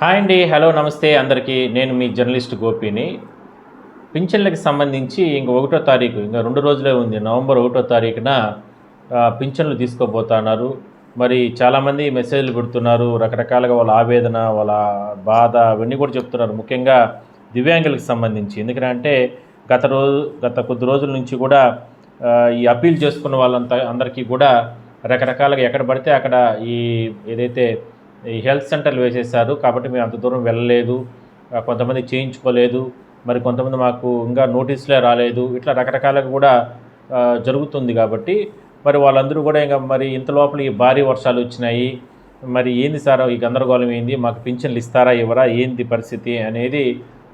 Hi అండి hello నమస్తే అందరికీ. నేను మీ జర్నలిస్ట్ గోపిని. పింఛన్లకు సంబంధించి ఇంక ఒకటో తారీఖు ఇంకా రెండు రోజులే ఉంది. నవంబర్ ఒకటో తారీఖున పింఛన్లు తీసుకోబోతున్నారు మరి చాలామంది మెసేజ్లు పెడుతున్నారు రకరకాలుగా వాళ్ళ ఆవేదన వాళ్ళ బాధ అవన్నీ కూడా చెప్తున్నారు. ముఖ్యంగా దివ్యాంగులకు సంబంధించి. ఎందుకంటే గత రోజు గత కొద్ది రోజుల నుంచి కూడా ఈ అప్పీల్ చేసుకున్న వాళ్ళంతా అందరికీ కూడా రకరకాలుగా ఎక్కడ పడితే అక్కడ ఈ ఏదైతే ఈ హెల్త్ సెంటర్లు వేసేసారు. కాబట్టి మేము అంత దూరం వెళ్ళలేదు. కొంతమంది చేయించుకోలేదు. మరి కొంతమంది మాకు ఇంకా నోటీసులే రాలేదు. ఇట్లా రకరకాలుగా కూడా జరుగుతుంది కాబట్టి మరి వాళ్ళందరూ కూడా ఇంకా మరి ఇంత లోపల ఈ భారీ వర్షాలు వచ్చినాయి. మరి ఏంది సార్ ఈ గందరగోళం ఏంది? మాకు పింఛన్లు ఇస్తారా ఇవ్వరా? ఏంది పరిస్థితి అనేది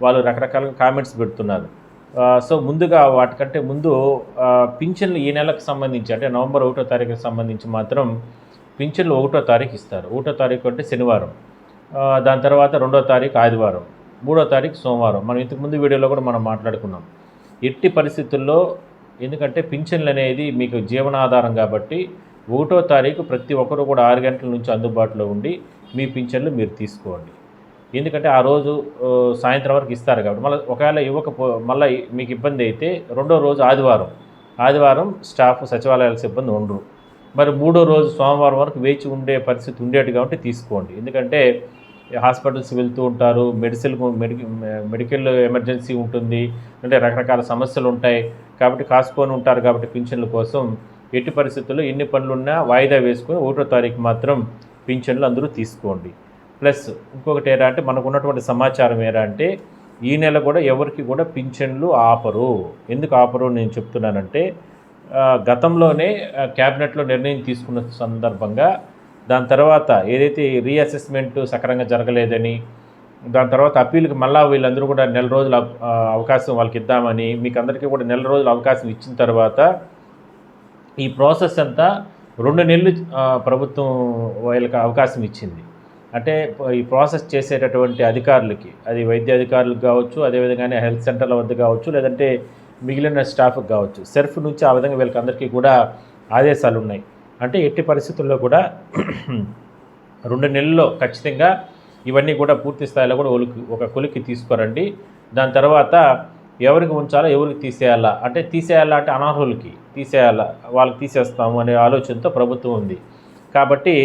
వాళ్ళు రకరకాలుగా కామెంట్స్ పెడుతున్నారు. సో ముందుగా వాటికంటే ముందు పింఛన్లు ఈ నెలకు సంబంధించి అంటే నవంబర్ ఒకటో తారీఖుకి సంబంధించి మాత్రం పింఛన్లు ఒకటో తారీఖు ఇస్తారు. ఒకటో తారీఖు అంటే శనివారం. దాని తర్వాత రెండో తారీఖు ఆదివారం. మూడో తారీఖు సోమవారం. మనం ఇంతకుముందు వీడియోలో కూడా మనం మాట్లాడుకున్నాం. ఎట్టి పరిస్థితుల్లో ఎందుకంటే పింఛన్లు అనేది మీకు జీవనాధారం కాబట్టి ఒకటో తారీఖు ప్రతి ఒక్కరు కూడా ఆరు గంటల నుంచి అందుబాటులో ఉండి మీ పింఛన్లు మీరు తీసుకోండి. ఎందుకంటే ఆ రోజు సాయంత్రం వరకు ఇస్తారు కాబట్టి. మళ్ళీ ఒకవేళ ఇవ్వకపో మళ్ళీ మీకు ఇబ్బంది అయితే రెండో రోజు ఆదివారం. ఆదివారం స్టాఫ్ సచివాలయాల సిబ్బంది ఉండరు. మరి మూడో రోజు సోమవారం వరకు వేచి ఉండే పరిస్థితి ఉండేట్టు కాబట్టి తీసుకోండి. ఎందుకంటే హాస్పిటల్స్ వెళ్తూ ఉంటారు మెడిసిన్ మెడికల్ ఎమర్జెన్సీ ఉంటుంది అంటే రకరకాల సమస్యలు ఉంటాయి. కాబట్టి కాసుకొని ఉంటారు కాబట్టి పింఛన్ల కోసం ఎట్టి పరిస్థితుల్లో ఎన్ని పనులున్నా వాయిదా వేసుకొని ఒకటో తారీఖు మాత్రం పింఛన్లు అందరూ తీసుకోండి. ప్లస్ ఇంకొకటి ఏరా అంటే మనకు ఉన్నటువంటి సమాచారం ఏరా అంటే ఈ నెల కూడా ఎవరికి కూడా పింఛన్లు ఆపరు. ఎందుకు ఆపరు అని నేను చెప్తున్నానంటే గతంలోనే క్యాబినెట్లో నిర్ణయం తీసుకున్న సందర్భంగా దాని తర్వాత ఏదైతే రీఅసెస్మెంట్ సక్రంగా జరగలేదని దాని తర్వాత అప్పీల్కి మళ్ళా వీళ్ళందరూ కూడా నెల రోజుల అవకాశం వాళ్ళకి ఇద్దామని మీకు అందరికీ కూడా నెల రోజుల అవకాశం ఇచ్చిన తర్వాత ఈ ప్రాసెస్ అంతా రెండు నెలలు ప్రభుత్వం వీళ్ళకి అవకాశం ఇచ్చింది. అంటే ఈ ప్రాసెస్ చేసేటటువంటి అధికారులకి అది వైద్య అధికారులకు కావచ్చు అదేవిధంగానే హెల్త్ సెంటర్ల వద్ద కావచ్చు లేదంటే మిగిలిన స్టాఫ్కి కావచ్చు. సెర్ఫ్ నుంచి ఆ విధంగా వీళ్ళకి అందరికీ కూడా ఆదేశాలు ఉన్నాయి. అంటే ఎట్టి పరిస్థితుల్లో కూడా రెండు నెలల్లో ఖచ్చితంగా ఇవన్నీ కూడా పూర్తి స్థాయిలో కూడా ఒలికి ఒక కొలికి తీసుకురండి. దాని తర్వాత ఎవరికి ఉంచాలో ఎవరికి తీసేయాలా? అంటే తీసేయాలా అంటే అనర్హులకి తీసేయాలా? వాళ్ళకి తీసేస్తాము అనే ఆలోచనతో ప్రభుత్వం ఉంది. కాబట్టి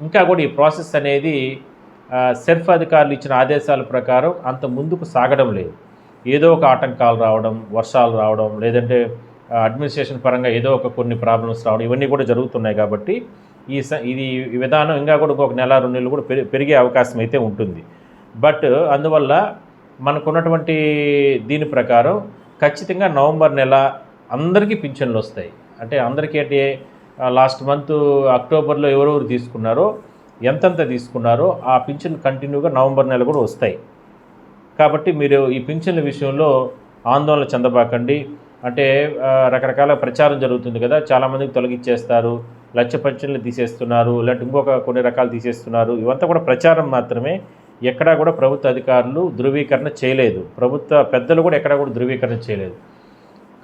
ఇంకా కూడా ఈ ప్రాసెస్ అనేది సెర్ఫ్ అధికారులు ఇచ్చిన ఆదేశాల ప్రకారం అంత ముందుకు సాగడం లేదు. ఏదో ఒక ఆటంకాలు రావడం వర్షాలు రావడం లేదంటే అడ్మినిస్ట్రేషన్ పరంగా ఏదో ఒక కొన్ని ప్రాబ్లమ్స్ రావడం ఇవన్నీ కూడా జరుగుతున్నాయి కాబట్టి ఈ స ఇది విధానం ఇంకా కూడా ఇంకొక నెల రెండు నెలలు కూడా పెరి పెరిగే అవకాశం అయితే ఉంటుంది. బట్ అందువల్ల మనకున్నటువంటి దీని ప్రకారం ఖచ్చితంగా నవంబర్ నెల అందరికీ పింఛన్లు వస్తాయి. అంటే అందరికీ అంటే లాస్ట్ మంత్ అక్టోబర్లో ఎవరెవరు తీసుకున్నారో ఎంతెంత తీసుకున్నారో ఆ పింఛన్ కంటిన్యూగా నవంబర్ నెల కూడా వస్తాయి. కాబట్టి మీరు ఈ పింఛన్ల విషయంలో ఆందోళన చెందబాకండి. అంటే రకరకాల ప్రచారం జరుగుతుంది కదా చాలామందికి తొలగించేస్తారు లక్ష పింఛన్లు తీసేస్తున్నారు లేదంటే ఇంకొక కొన్ని రకాలు తీసేస్తున్నారు. ఇవంతా కూడా ప్రచారం మాత్రమే. ఎక్కడా కూడా ప్రభుత్వ అధికారులు ధృవీకరణ చేయలేదు. ప్రభుత్వ పెద్దలు కూడా ఎక్కడా కూడా ధృవీకరణ చేయలేదు.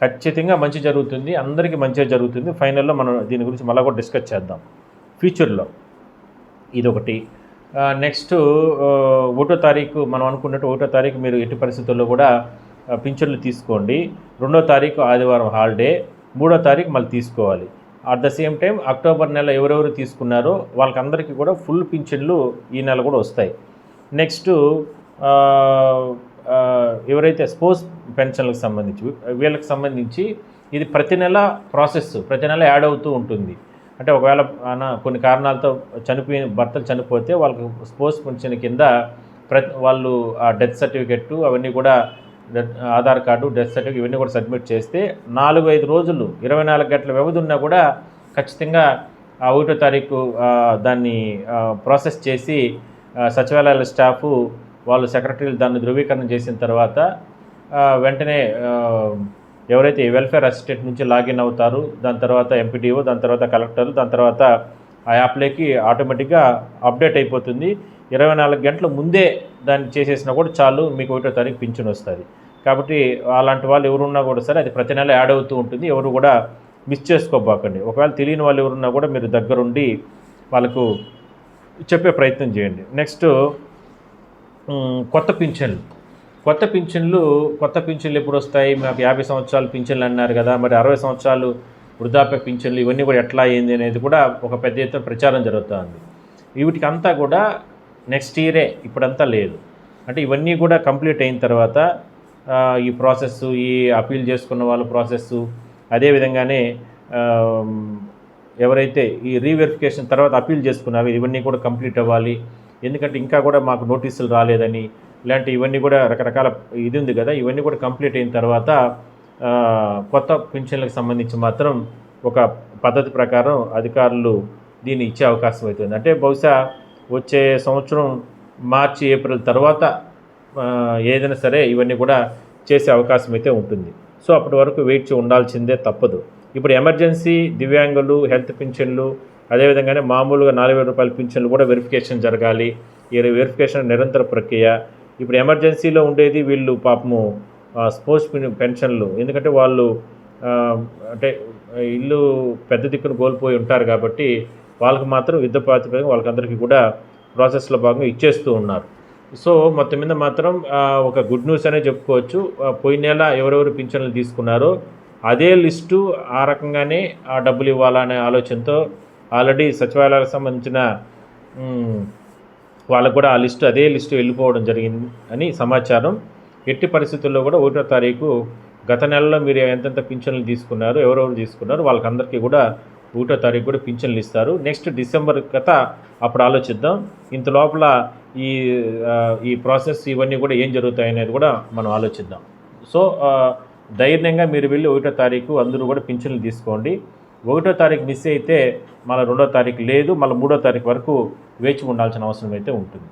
ఖచ్చితంగా మంచి జరుగుతుంది అందరికీ మంచిగా జరుగుతుంది. ఫైనల్లో మనం దీని గురించి మళ్ళీ కూడా డిస్కస్ చేద్దాం. ఫ్యూచర్లో ఇదొకటి. నెక్స్ట్ ఒకటో తారీఖు మనం అనుకున్నట్టు ఒకటో తారీఖు మీరు ఎట్టి పరిస్థితుల్లో కూడా పింఛన్లు తీసుకోండి. రెండో తారీఖు ఆదివారం హాలిడే మూడో తారీఖు మళ్ళీ తీసుకోవాలి. At the same time October నెల ఎవరెవరు తీసుకున్నారో వాళ్ళకందరికీ కూడా ఫుల్ పింఛన్లు ఈ నెల కూడా వస్తాయి. నెక్స్ట్ ఎవరైతే స్పోర్ట్స్ పెన్షన్లకు సంబంధించి వీళ్ళకి సంబంధించి ఇది ప్రతి నెల ప్రాసెస్ ప్రతి నెల యాడ్ అవుతూ ఉంటుంది. అంటే ఒకవేళ అన కొన్ని కారణాలతో చనిపోయిన భర్తలు చనిపోతే వాళ్ళకి స్పోర్ట్స్ పెన్షన్ కింద ప్రతి వాళ్ళు ఆ డెత్ సర్టిఫికెట్ అవన్నీ కూడా death- Aadhaar card death certificate ఇవన్నీ కూడా సబ్మిట్ చేస్తే నాలుగు ఐదు రోజులు ఇరవై నాలుగు గంటల వ్యవధి ఉన్నా కూడా ఖచ్చితంగా ఆ ఒకటో తారీఖు దాన్ని ప్రాసెస్ చేసి సచివాలయాల స్టాఫ్ వాళ్ళు సెక్రటరీలు దాన్ని ధృవీకరణ చేసిన తర్వాత వెంటనే ఎవరైతే వెల్ఫేర్ అసిస్టెంట్ నుంచి లాగిన్ అవుతారు దాని తర్వాత ఎంపీడీఓ దాని తర్వాత కలెక్టర్ దాని తర్వాత ఆ యాప్లోకి ఆటోమేటిక్గా అప్డేట్ అయిపోతుంది. ఇరవై నాలుగు గంటల ముందే దాన్ని చేసేసినా కూడా చాలు మీకు ఒకటో తారీఖు పింఛన్ వస్తుంది. కాబట్టి అలాంటి వాళ్ళు ఎవరున్నా కూడా సరే అది ప్రతి నెల యాడ్ అవుతూ ఉంటుంది. ఎవరు కూడా మిస్ చేసుకోబాకండి. ఒకవేళ తెలియని వాళ్ళు ఎవరున్నా కూడా మీరు దగ్గరుండి వాళ్ళకు చెప్పే ప్రయత్నం చేయండి. నెక్స్ట్ కొత్త పింఛన్లు. కొత్త పింఛన్లు కొత్త పింఛన్లు ఎప్పుడు వస్తాయి మాకు యాభై సంవత్సరాలు పింఛన్లు అన్నారు కదా మరి అరవై సంవత్సరాలు వృద్ధాప్య పింఛన్లు ఇవన్నీ కూడా ఎట్లా అయింది అనేది కూడా ఒక పెద్ద ఎత్తున ప్రచారం జరుగుతుంది. వీటికి అంతా కూడా నెక్స్ట్ ఇయరే ఇప్పుడంతా లేదు. అంటే ఇవన్నీ కూడా కంప్లీట్ అయిన తర్వాత ఈ ప్రాసెస్ ఈ అపీల్ చేసుకున్న వాళ్ళ ప్రాసెస్ అదేవిధంగానే ఎవరైతే ఈ రీవెరిఫికేషన్ తర్వాత అపీల్ చేసుకున్నారో ఇవన్నీ కూడా కంప్లీట్ అవ్వాలి. ఎందుకంటే ఇంకా కూడా మాకు నోటీసులు రాలేదని ఇలాంటి ఇవన్నీ కూడా రకరకాల ఇది ఉంది కదా ఇవన్నీ కూడా కంప్లీట్ అయిన తర్వాత కొత్త పింఛన్లకు సంబంధించి మాత్రం ఒక పద్ధతి ప్రకారం అధికారులు దీన్ని ఇచ్చే అవకాశం అవుతుంది అంటే బహుశా వచ్చే సంవత్సరం మార్చి ఏప్రిల్ తర్వాత ఏదైనా సరే ఇవన్నీ కూడా చేసే అవకాశం అయితే ఉంటుంది. సో అప్పటి వరకు వెయిట్ చేసి ఉండాల్సిందే తప్పదు. ఇప్పుడు ఎమర్జెన్సీ దివ్యాంగులు హెల్త్ పింఛన్లు అదేవిధంగానే మామూలుగా నాలుగు వేల రూపాయల పింఛన్లు కూడా వెరిఫికేషన్ జరగాలి. ఈ వెరిఫికేషన్ నిరంతర ప్రక్రియ ఇప్పుడు ఎమర్జెన్సీలో ఉండేది వీళ్ళు పాపము స్పోర్ట్స్ పెన్షన్లు. ఎందుకంటే వాళ్ళు అంటే ఇల్లు పెద్ద దిక్కును కోల్పోయి ఉంటారు కాబట్టి వాళ్ళకి మాత్రం యుద్ధ ప్రాతిపదికన వాళ్ళకందరికీ కూడా ప్రాసెస్లో భాగంగా ఇచ్చేస్తూ ఉన్నారు. సో మొత్తం మీద మాత్రం ఒక గుడ్ న్యూస్ అనే చెప్పుకోవచ్చు. పోయిన నెల ఎవరెవరు పింఛన్లు తీసుకున్నారో అదే లిస్టు ఆ రకంగానే ఆ డబ్బులు ఇవ్వాలనే ఆలోచనతో ఆల్రెడీ సచివాలయాలకు సంబంధించిన వాళ్ళకు కూడా ఆ లిస్టు అదే లిస్టు వెళ్ళిపోవడం జరిగింది అని సమాచారం. ఎట్టి పరిస్థితుల్లో కూడా ఒకటో తారీఖు గత నెలలో మీరు ఎంతెంత పింఛన్లు తీసుకున్నారు ఎవరెవరు తీసుకున్నారు వాళ్ళకందరికీ కూడా ఒకటో తారీఖు కూడా పింఛన్లు ఇస్తారు. నెక్స్ట్ డిసెంబర్ కథ అప్పుడు ఆలోచిద్దాం. ఇంత లోపల ఈ ఈ ప్రాసెస్ ఇవన్నీ కూడా ఏం జరుగుతాయి అనేది కూడా మనం ఆలోచిద్దాం. సో ధైర్యంగా మీరు వెళ్ళి ఒకటో తారీఖు అందరూ కూడా పింఛన్లు తీసుకోండి. ఒకటో తారీఖు మిస్ అయితే మళ్ళీ రెండో తారీఖు లేదు మళ్ళీ మూడో తారీఖు వరకు వేచి ఉండాల్సిన అవసరం అయితే ఉంటుంది.